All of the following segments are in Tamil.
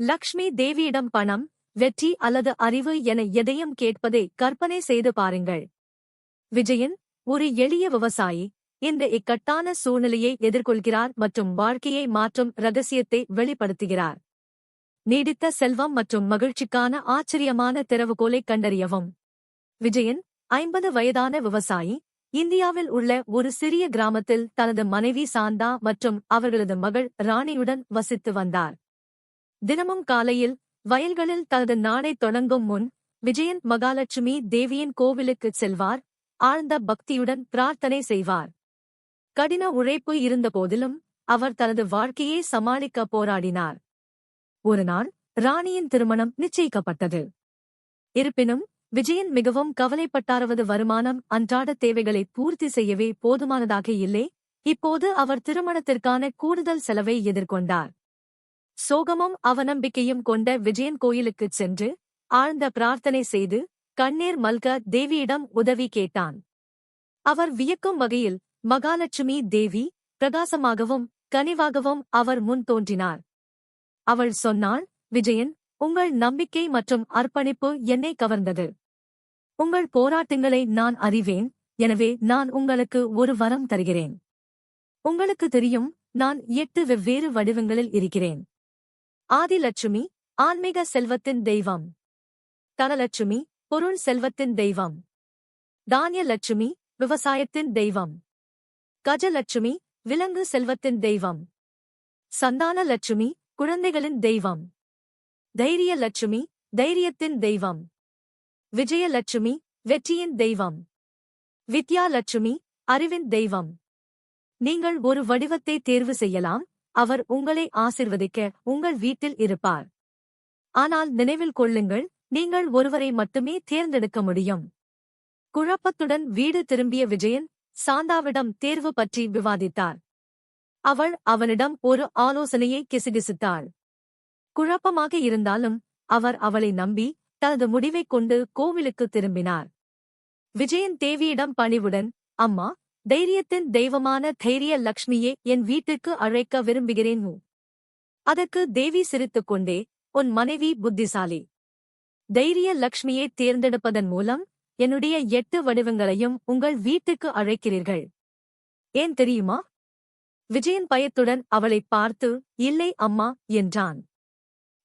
லக்ஷ்மி தேவியிடம் பணம் வெற்றி அல்லது அறிவு என எதையும் கேட்பதை கற்பனை செய்து பாருங்கள். விஜயன் ஒரு எளிய விவசாயி இந்த இக்கட்டான சூழ்நிலையை எதிர்கொள்கிறார் மற்றும் வாழ்க்கையை மாற்றும் ரகசியத்தை வெளிப்படுத்துகிறார். நீடித்த செல்வம் மற்றும் மகிழ்ச்சிக்கான ஆச்சரியமான திறவுகோலை கண்டறியவும். விஜயன் ஐம்பது வயதான விவசாயி இந்தியாவில் உள்ள ஒரு சிறிய கிராமத்தில் தனது மனைவி சாந்தா மற்றும் அவர்களது மகள் ராணியுடன் வசித்து வந்தார். தினமும் காலையில் வயல்களில் தனது நாளை தொடங்கும் முன் விஜயன் மகாலட்சுமி தேவியின் கோவிலுக்குச் செல்வார். ஆழ்ந்த பக்தியுடன் பிரார்த்தனை செய்வார். கடின உழைப்பு இருந்தபோதிலும் அவர் தனது வாழ்க்கையை சமாளிக்க போராடினார். ஒருநாள் ராணியின் திருமணம் நிச்சயிக்கப்பட்டது. இருப்பினும் விஜயன் மிகவும் கவலைப்பட்டாரவது வருமானம் அன்றாட தேவைகளை பூர்த்தி செய்யவே போதுமானதாக இல்லை. இப்போது அவர் திருமணத்திற்கான கூடுதல் செலவை எதிர்கொண்டார். சோகமும் அவநம்பிக்கையும் கொண்ட விஜயன் கோயிலுக்குச் சென்று ஆழ்ந்த பிரார்த்தனை செய்து கண்ணீர் மல்க தேவியிடம் உதவி கேட்டான். அவர் வியக்கும் வகையில் மகாலட்சுமி தேவி பிரகாசமாகவும் கனிவாகவும் அவர் முன் தோன்றினார். அவள் சொன்னாள் விஜயன் உங்கள் நம்பிக்கை மற்றும் அர்ப்பணிப்பு என்னை கவர்ந்தது. உங்கள் போராட்டங்களை நான் அறிவேன். எனவே நான் உங்களுக்கு ஒரு வரம் தருகிறேன். உங்களுக்கு தெரியும் நான் எட்டு வெவ்வேறு வடிவங்களில் இருக்கிறேன். ஆதிலட்சுமி ஆன்மீக செல்வத்தின் தெய்வம். தனலட்சுமி பொருள் செல்வத்தின் தெய்வம். தானியலட்சுமி விவசாயத்தின் தெய்வம். கஜலட்சுமி விலங்கு செல்வத்தின் தெய்வம். சந்தான லட்சுமி குழந்தைகளின் தெய்வம். தைரியலட்சுமி தைரியத்தின் தெய்வம். விஜயலட்சுமி வெற்றியின் தெய்வம். வித்யாலட்சுமி அறிவின் தெய்வம். நீங்கள் ஒரு வடிவத்தை தேர்வு செய்யலாம். அவர் உங்களை ஆசிர்வதிக்க உங்கள் வீட்டில் இருப்பார். ஆனால் நினைவில் கொள்ளுங்கள் நீங்கள் ஒருவரை மட்டுமே தேர்ந்தெடுக்க முடியும். குழப்பத்துடன் வீடு திரும்பிய விஜயன் சாந்தாவிடம் தேர்வு பற்றி விவாதித்தார். அவள் அவனிடம் ஒரு ஆலோசனையை கிசுகிசுத்தாள். குழப்பமாக இருந்தாலும் அவர் அவளை நம்பி தனது முடிவைக் கொண்டு கோவிலுக்கு திரும்பினார். விஜயன் தேவியிடம் பணிவுடன் அம்மா தைரியத்தின் தெய்வமான தைரிய லக்ஷ்மியே என் வீட்டுக்கு அழைக்க விரும்புகிறேன் மு அதற்கு தேவி சிரித்துக் கொண்டே உன் மனைவி புத்திசாலி. தைரிய லக்ஷ்மியை தேர்ந்தெடுப்பதன் மூலம் என்னுடைய எட்டு வடிவங்களையும் உங்கள் வீட்டுக்கு அழைக்கிறீர்கள். ஏன் தெரியுமா? விஜயன் பயத்துடன் அவளை பார்த்து இல்லை அம்மா என்றான்.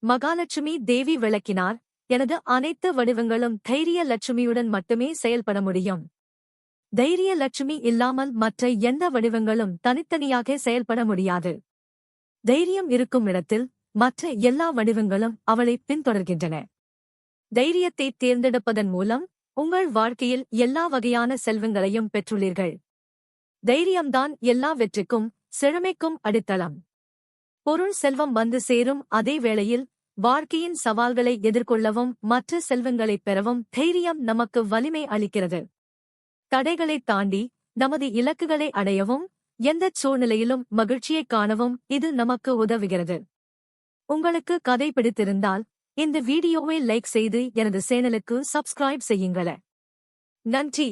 மகாலட்சுமி தேவி விளக்கினார் எனது அனைத்து வடிவங்களும் தைரிய லட்சுமியுடன் மட்டுமே செயல்பட முடியும். தைரிய லட்சுமி இல்லாமல் மற்ற எந்த வடிவங்களும் தனித்தனியாக செயல்பட முடியாது. தைரியம் இருக்கும் இடத்தில் மற்ற எல்லா வடிவங்களும் அவளை பின்தொடர்கின்றன. தைரியத்தை தேர்ந்தெடுப்பதன் மூலம் உங்கள் வாழ்க்கையில் எல்லா வகையான செல்வங்களையும் பெற்றுள்ளீர்கள். தைரியம்தான் எல்லா வெற்றிக்கும் செழுமைக்கும் அடித்தளம். பொருள் செல்வம் வந்து சேரும் அதே வேளையில் வாழ்க்கையின் சவால்களை எதிர்கொள்ளவும் மற்ற செல்வங்களைப் பெறவும் தைரியம் நமக்கு வலிமை அளிக்கிறது. தடைகளை தாண்டி நமது இலக்குகளை அடையவும் எந்தச் சூழ்நிலையிலும் மகிழ்ச்சியைக் காணவும் இது நமக்கு உதவுகிறது. உங்களுக்கு கதை பிடித்திருந்தால் இந்த வீடியோவை லைக் செய்து எனது சேனலுக்கு சப்ஸ்கிரைப் செய்யுங்கள. நன்றி!